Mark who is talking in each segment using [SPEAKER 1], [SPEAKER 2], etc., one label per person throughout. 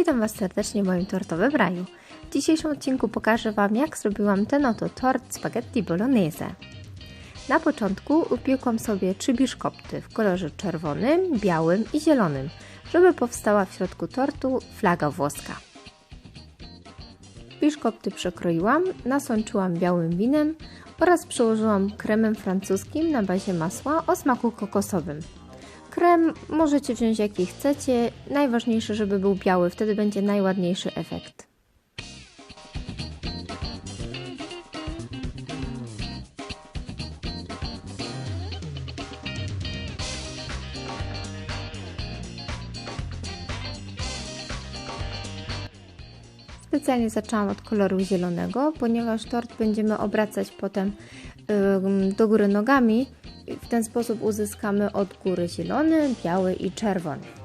[SPEAKER 1] Witam Was serdecznie w moim tortowym raju. W dzisiejszym odcinku pokażę Wam, jak zrobiłam ten oto tort spaghetti bolognese. Na początku upiekłam sobie trzy biszkopty w kolorze czerwonym, białym i zielonym, żeby powstała w środku tortu flaga włoska. Biszkopty przekroiłam, nasączyłam białym winem oraz przełożyłam kremem francuskim na bazie masła o smaku kokosowym. Krem możecie wziąć jaki chcecie, najważniejsze, żeby był biały, wtedy będzie najładniejszy efekt. Specjalnie zaczęłam od koloru zielonego, ponieważ tort będziemy obracać potem do góry nogami. W ten sposób uzyskamy od góry zielony, biały i czerwony.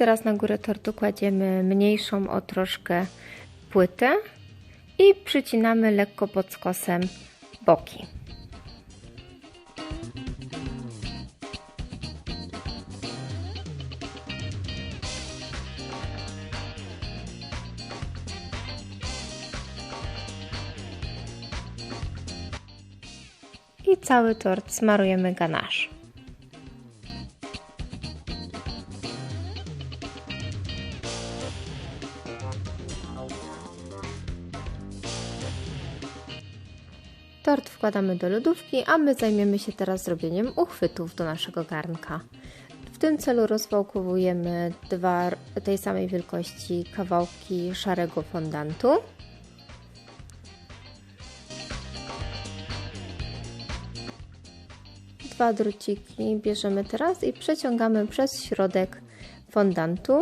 [SPEAKER 1] Teraz na górę tortu kładziemy mniejszą o troszkę płytę i przycinamy lekko pod skosem boki. I cały tort smarujemy ganache. Tort wkładamy do lodówki, a my zajmiemy się teraz zrobieniem uchwytów do naszego garnka. W tym celu rozwałkowujemy dwa tej samej wielkości kawałki szarego fondantu. Dwa druciki bierzemy teraz i przeciągamy przez środek fondantu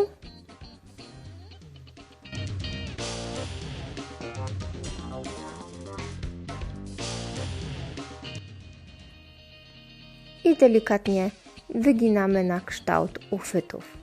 [SPEAKER 1] i delikatnie wyginamy na kształt uchwytów.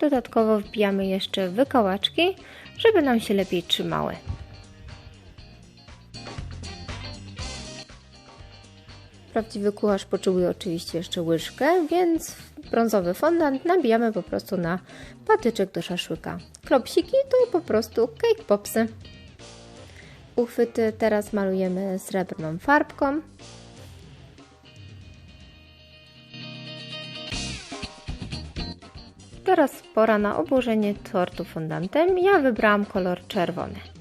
[SPEAKER 1] Dodatkowo wbijamy jeszcze wykołaczki, żeby nam się lepiej trzymały. Prawdziwy kucharz potrzebuje oczywiście jeszcze łyżkę, więc brązowy fondant nabijamy po prostu na patyczek do szaszłyka. Klopsiki to po prostu cake popsy. Uchwyty teraz malujemy srebrną farbką. Teraz pora na obłożenie tortu fondantem. Ja wybrałam kolor czerwony.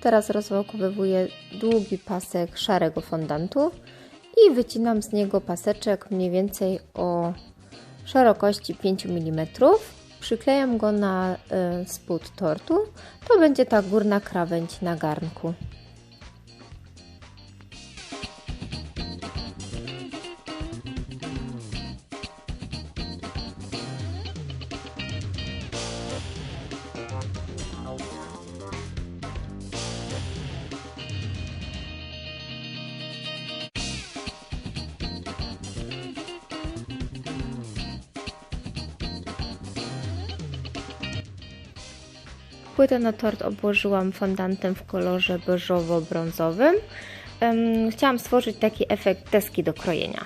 [SPEAKER 1] Teraz rozwałkowywuję długi pasek szarego fondantu i wycinam z niego paseczek mniej więcej o szerokości 5 mm. Przyklejam go na y, spód tortu. To będzie ta górna krawędź na garnku. Płytę na tort obłożyłam fondantem w kolorze beżowo-brązowym. Chciałam stworzyć taki efekt deski do krojenia.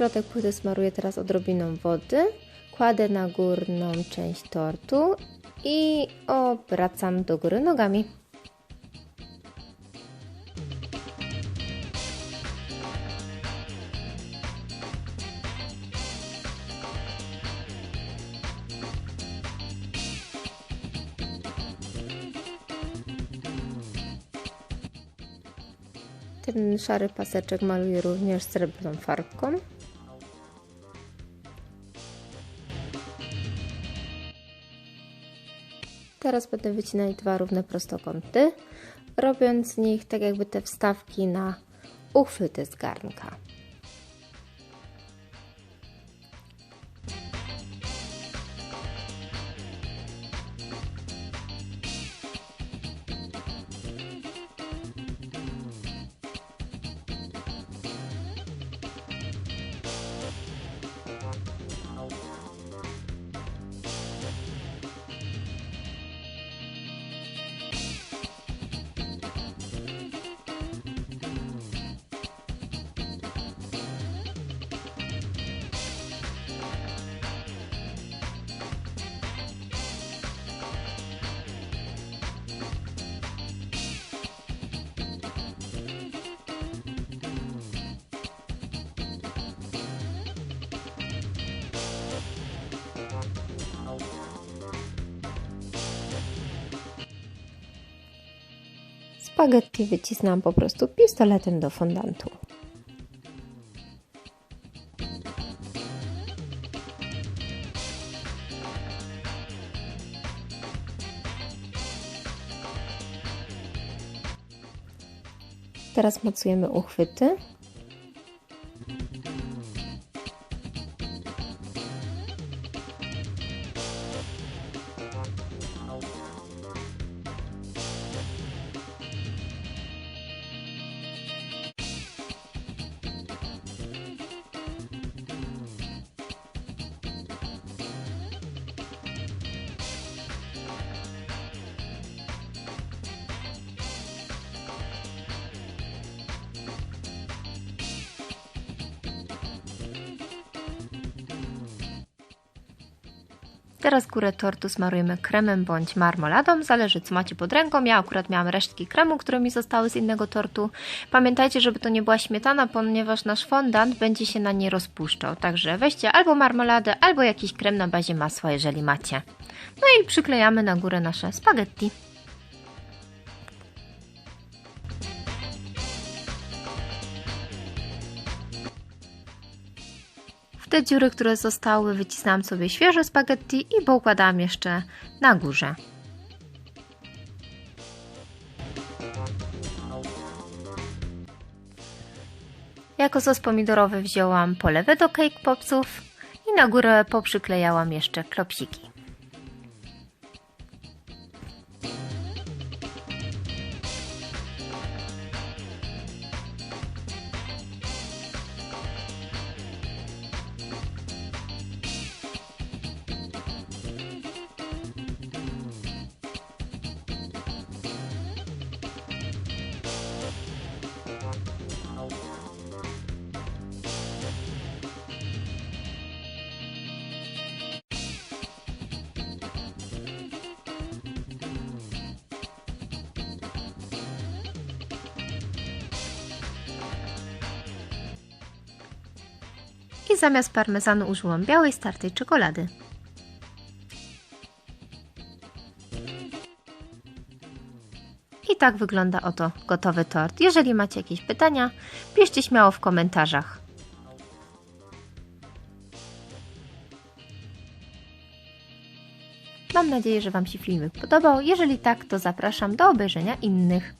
[SPEAKER 1] Środek płyty smaruję teraz odrobiną wody, kładę na górną część tortu i obracam do góry nogami. Ten szary paseczek maluję również srebrną farbką. Teraz będę wycinać dwa równe prostokąty, robiąc z nich tak jakby te wstawki na uchwyty z garnka. Spaghetti wycisnęłam po prostu pistoletem do fondantu. Teraz mocujemy uchwyty. Teraz górę tortu smarujemy kremem bądź marmoladą, zależy co macie pod ręką. Ja akurat miałam resztki kremu, które mi zostały z innego tortu. Pamiętajcie, żeby to nie była śmietana, ponieważ nasz fondant będzie się na niej rozpuszczał. Także weźcie albo marmoladę, albo jakiś krem na bazie masła, jeżeli macie. No i przyklejamy na górę nasze spaghetti. Te dziury, które zostały, wycisnęłam sobie świeże spaghetti i poukładałam jeszcze na górze. Jako sos pomidorowy wzięłam polewę do cake popsów i na górę poprzyklejałam jeszcze klopsiki. I zamiast parmezanu użyłam białej startej czekolady. I tak wygląda oto gotowy tort. Jeżeli macie jakieś pytania, piszcie śmiało w komentarzach. Mam nadzieję, że Wam się filmik podobał. Jeżeli tak, to zapraszam do obejrzenia innych.